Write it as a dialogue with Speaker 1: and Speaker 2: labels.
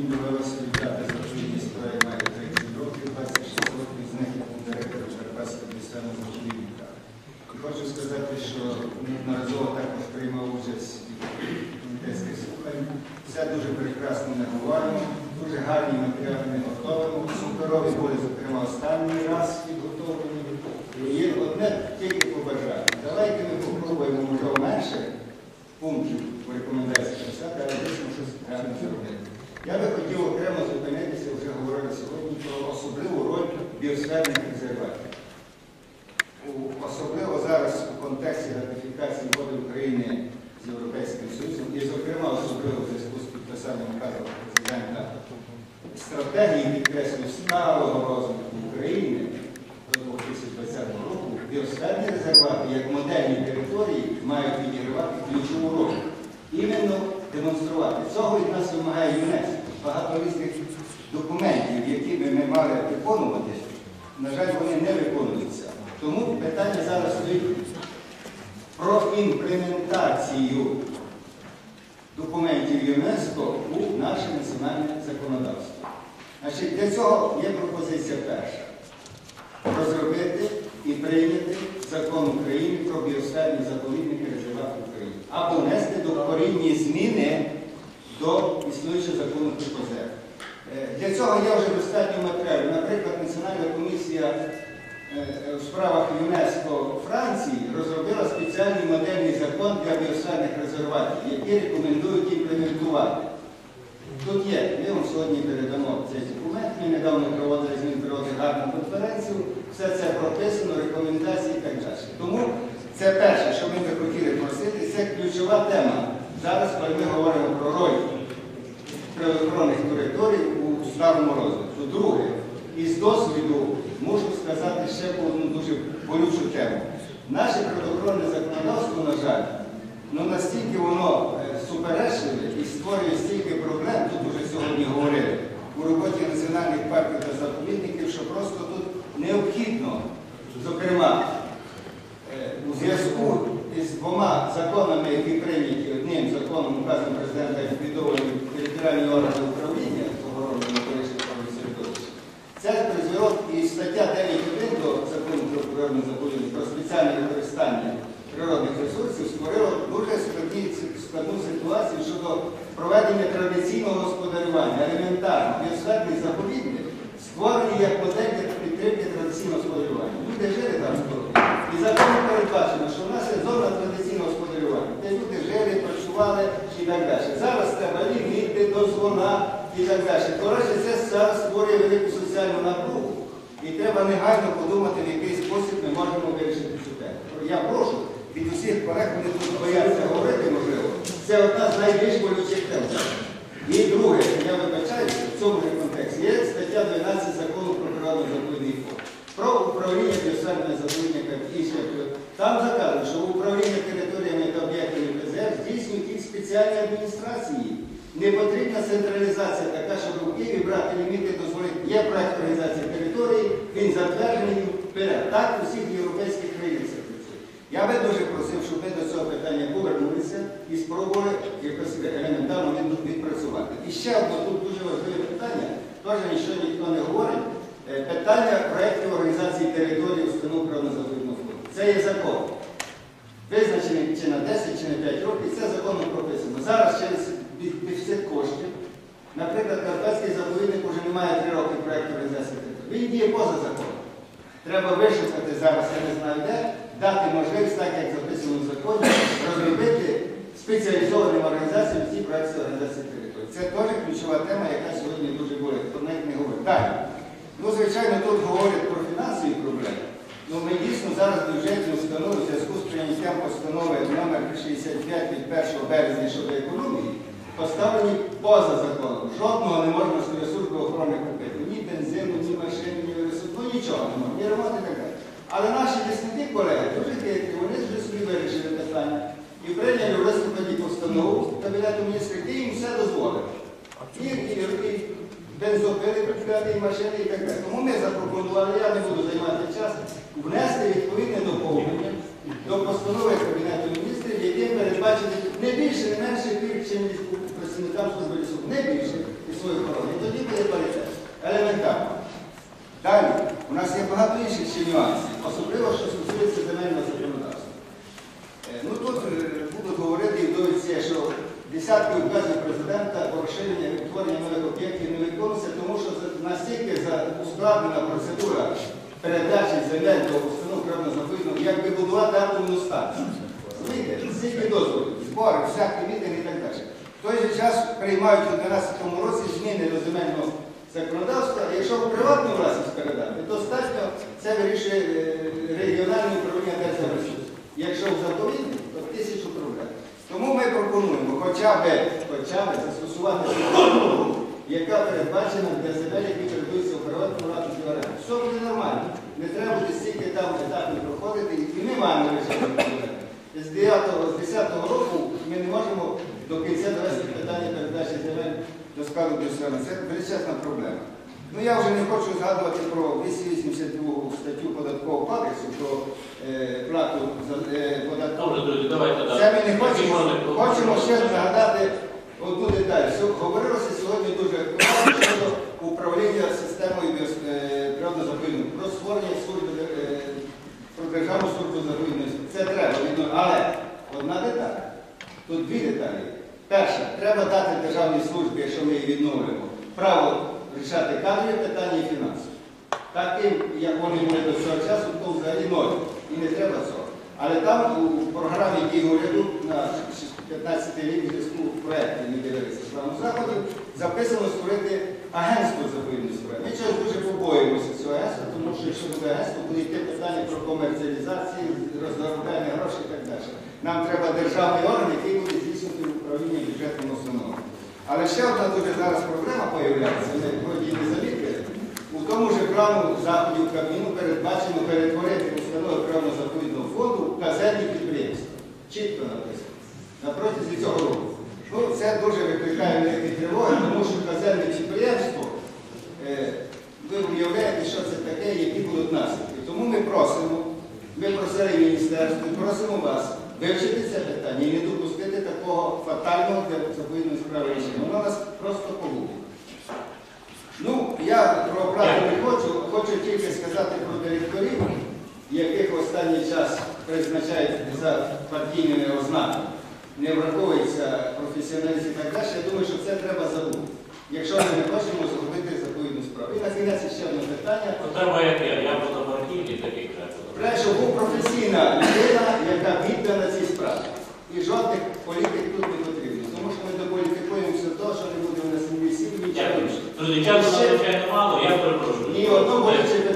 Speaker 1: Би вас за має 30 років, 26 років з них директором Черкаського місцевого заповідника. І хочу сказати, що неодноразово також приймав участь комітетських слухань. Все дуже прекрасно не дуже гарні матеріали не готовимо. Суперові були, зокрема, останній раз підготовлені. Є одне тільки побажання. Давайте ми попробуємо, може, менше пунктів писати, але дійсно щось реально зробити. Я би хотів окремо зупинитися, вже говорили сьогодні, про особливу роль біосферних резерватів. Особливо зараз у контексті ратифікації угоди України з Європейським Союзом, і, зокрема, особливо в зв'язку з підписанням указу президента стратегії підкреслю сталого розвитку України до 2020 року, біосферні резервати як модельні території мають відігравати ключову роль. Іменно демонструвати. Цього від нас вимагає ЮНЕСКО. Багато різних документів, які ми мали виконувати, на жаль, вони не виконуються. Тому питання зараз стоїть про імплементацію документів ЮНЕСКО у наше національне законодавство. Значить, Для цього є пропозиція перша. Розробити і прийняти закон України про біосферні заповідники резервати України. Або внести докорінні зміни до існуючого закону про ПОЗЕР. Е, Для цього є вже достатньо матеріалів. Наприклад, Національна комісія е, е, у справах ЮНЕСКО Франції розробила спеціальний модельний закон для біосферних резерватів, який рекомендують імплементувати. Тут є, ми вам сьогодні передамо цей документ. Ми недавно проводили з Мінприроди гарну конференцію. Все це прописано, рекомендації і так далі. Тому це перше, що ми би хотіли просити, це ключова тема. Зараз ми говоримо про роль природоохоронних територій у старому розвитку. Друге, із досвіду можу сказати ще про одну дуже болючу тему. Наше природоохоронне законодавство, на жаль, ну настільки воно е, суперечливе і створює стільки проблем, тут уже сьогодні говорили, у роботі національних парків та заповідників, що просто тут необхідно, зокрема, Е, у зв'язку із двома законами, які прийняті одним законом указом президента ліквідовані територіальні органи управління охорони навколишнього середовища, це призвело і стаття 9.1 до закону про про спеціальне використання природних ресурсів створила дуже складні, складну ситуацію щодо проведення традиційного господарювання, елементарно, біосферний заповідник, створений як модель для підтримки традиційного господарювання. Люди жили там скоро. І законом передбачено, що в нас є зона традиційного господарювання, де люди жили, працювали і так далі. Зараз треба ліміти, дозвона і так далі. Коротше, це зараз створює велику соціальну напругу. І треба негайно подумати, в який спосіб ми можемо вирішити цю тему. Я прошу від усіх колег, вони тут бояться говорити, можливо. Це одна з найбільш болючих тем. І друге, я вибачаюся, в цьому контексті є стаття 12 закону про природно заповідний фонд. Про управління біосферними заповідниками і ще Там заказано, що управління територіями та об'єктами ПЗР здійснюють їх спеціальні адміністрації. Не потрібна централізація така, щоб у Києві брати ліміти дозволити. Є проект організації території, він затверджений вперед. Так у всіх європейських країнах це працює. Я би дуже просив, щоб ми до цього питання повернулися і спробували якось елементарно відпрацювати. І ще одне тут дуже важливе питання, теж нічого ніхто не говорить. Е, Питання проєктів організації території установ природно-заповідного фонду. Це є закон. Визначений чи на 10, чи на 5 років, це законом прописано. Зараз через дефі- дефіцит коштів, наприклад, Карпатський заповідник вже не має 3 роки проєкту організації території. Він діє поза законом. Треба вишукати зараз, я не знаю де, дати можливість, так як записано в законі, розробити спеціалізованим організаціям ці проекти організації території. Це теж ключова тема, яка сьогодні дуже болить. Про неї не говорить. Далі. Ну, звичайно, тут говорять про фінансові проблеми. Ну, ми дійсно зараз бюджетні установи в зв'язку з прийняттям постанови номер 65 від 1 березня щодо економії поставлені поза законом. Жодного не можна з служби охорони нічого немає, ні ремонт і так далі. Але наші лісники, колеги, дуже хитрі, вони вже собі вирішили питання і прийняли в листопаді постанову Кабінету міністра, де їм все дозволили. І, і, бензопили купляти, і машини, і так далі. Тому ми запропонували, я не буду займати час, внести відповідне доповнення до постанови Кабінету міністрів, яким передбачені не більше, не менше пів, працівникам служби лісу. Не більше і своїх охорони. Тоді буде паритет. Елементарно. Далі. У нас є багато інших ще нюансів, особливо, що стосується земельного законодавства. Е, ну Тут е, будуть говорити і довідці, що десятки указів президента по розширення утворення нових об'єктів не виконується, тому що настільки ускладнена процедура передачі земель до установ правно як би будувати атомну станцію. Скільки дозволів, збори, всякі мітинги і так далі. В той же час приймають у 2012 році зміни до земельного законодавства. Якщо в приватну власність передати, то достатньо це вирішує е, регіональне управління держресурсів. Якщо в заповідник, то тисячу проблем. Тому ми пропонуємо хоча б, хоча б застосувати процедуру, яка передбачена для земель, які передаються у приватну власність в оренду. Все буде нормально. Не треба буде стільки там етапів проходити, і ми маємо проблеми. З 9 з 10 року ми не можемо до кінця довести питання передачі земель до складу держави. Це величезна проблема. Ну я вже не хочу згадувати про 282 статтю податкового кодексу про е, плату за е,
Speaker 2: далі. Це ми не хочемо. Хочемо ще
Speaker 1: нагадати одну деталь. Говорилося сьогодні дуже багато щодо управління системою е, про створення служби, е, про державну службу заповідної. Це треба, але одна деталь. Тут дві деталі. Перша, треба дати державній службі, якщо ми її відновлюємо, право рішати кадрові питання і фінанси. Таким, як вони були до цього часу, то взагалі ноль. І не треба цього. Але там у програмі дій уряду на 15 рік в зв'язку проєкту не дивилися плану заходів, записано створити агентство заповідної справи. Ми чогось дуже побоюємося цього агентства, тому що якщо буде агентство, буде йти питання про комерціалізацію, розробляння грошей і так далі. Нам треба державний орган, який буде здійснювати управління бюджетним установам. Але ще одна дуже зараз проблема появляється, ми вроді не замітили. У тому ж плану заходів Кабміну передбачено перетворити установи природно-заповідного фонду в казенні підприємства. Чітко написано. На протязі цього року. Ну, це дуже викликає великі тривоги, тому що казенне підприємство, е, ви уявляєте, що це таке, які будуть наслідки. Тому ми просимо, ми просили міністерство, просимо вас вивчити це питання і не допустити такого фатального для заповідної справи рішення. Воно нас просто погубить. Ну, я про оплату не хочу, хочу тільки сказати про директорів, яких в останній час призначають за партійними ознаками. Не враховується професіоналізм і так далі. Я думаю, що це треба забути. Якщо ми не хочемо зробити заповідну справу. І на кінець ще одне питання.
Speaker 2: Ну, Треба яке? Я позапартійний таких вже. Треба,
Speaker 1: щоб був професійна і жодних політик тут не потрібно. Тому що ми дополітикуємося того, що не буде у нас ні весіль, нічого. Трудичан, звичайно,
Speaker 2: мало, я перепрошую. Ні, одну політику.